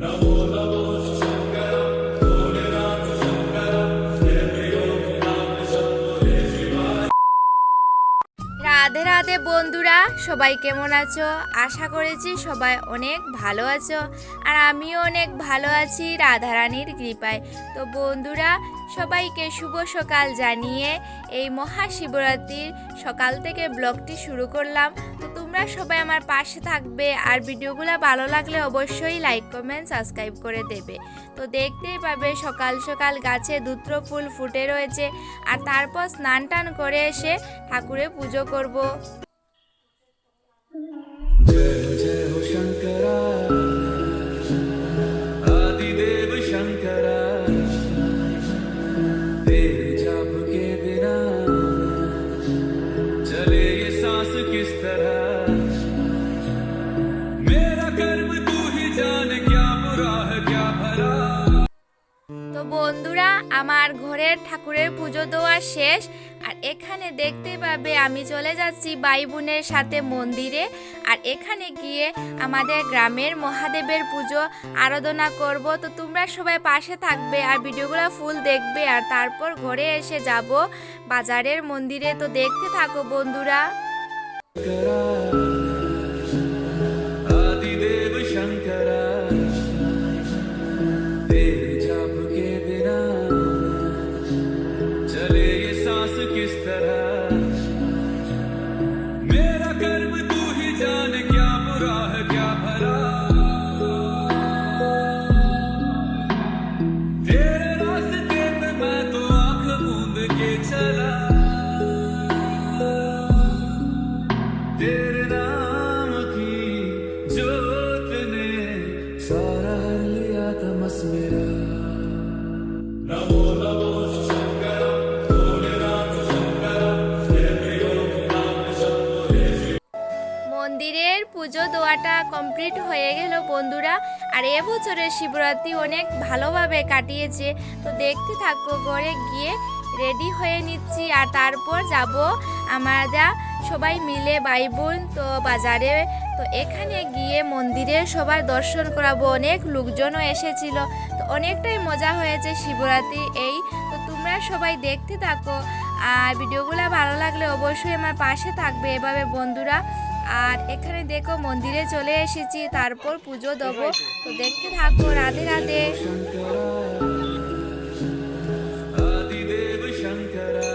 রাধে বন্ধুরা সবাই কেমন আছো? আশা করেছি সবাই অনেক ভালো আছো আর আমিও অনেক ভালো আছি রাধারানীর কৃপায়। তো বন্ধুরা, সবাইকে শুভ সকাল জানিয়ে এই মহাশিবরাত্রির সকাল থেকে ব্লগটি শুরু করলাম। তো তোমরা সবাই আমার পাশে থাকবে আর ভিডিওগুলো ভালো লাগলে অবশ্যই লাইক কমেন্ট সাবস্ক্রাইব করে দেবে। তো দেখতেই পাবে সকাল সকাল গাছে দুত্র ফুল ফুটে রয়েছে আর তারপর স্নান টান করে এসে ঠাকুরের পুজো করব। তো বন্ধুরা, আমার ঘরের ঠাকুরের পুজো দেওয়া শেষ। আর এখানে দেখতে পাবে আমি চলে যাচ্ছি ভাই বোনের সাথে মন্দিরে। আর এখানে গিয়ে আমাদের গ্রামের মহাদেবের পুজো আরাধনা করব। তো তোমরা সবাই পাশে থাকবে আর ভিডিওগুলো ফুল দেখবে। আর তারপর ঘরে এসে যাব বাজারের মন্দিরে। তো দেখতে থাকো বন্ধুরা। পুজো কমপ্লিট হয়ে গেল, বন্ধুরা। আর এবছরের শিবরাত্রি অনেক ভালোভাবে কাটিয়েছে। তো দেখতে থাকো, ঘরে গিয়ে রেডি হয়ে নিচ্ছি। আর তারপর যাব আমরা সবাই মিলে ভাই বোন তো বাজারে। তো এখানে গিয়ে মন্দিরে সবার দর্শন করাবো। অনেক লোকজনও এসেছিল। তো অনেকটাই মজা হয়েছে শিবরাত্রি এই। তো তোমরা সবাই দেখতে থাকো। আর ভিডিওগুলো ভালো লাগলে অবশ্যই আমার পাশে থাকবে এভাবে, বন্ধুরা। আর এখানে দেখো মন্দিরে চলে এসেছি তারপর পুজো দেবো তো দেখতে থাকো রাধে রাধে आदिदेव शंकरा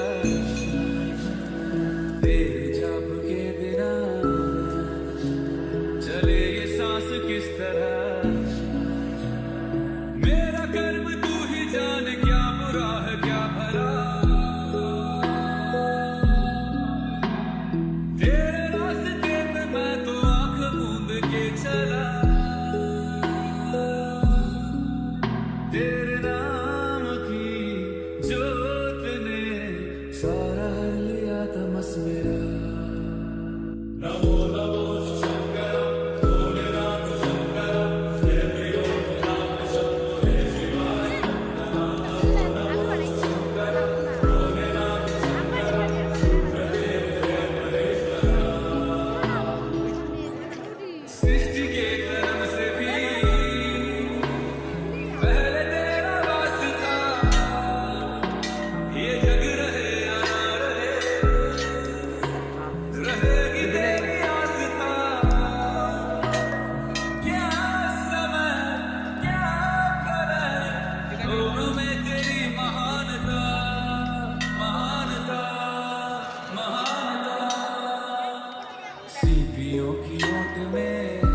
तेरे जाप के बिना चले ये सांस किस तरह Christmas. सीपियों की ओट में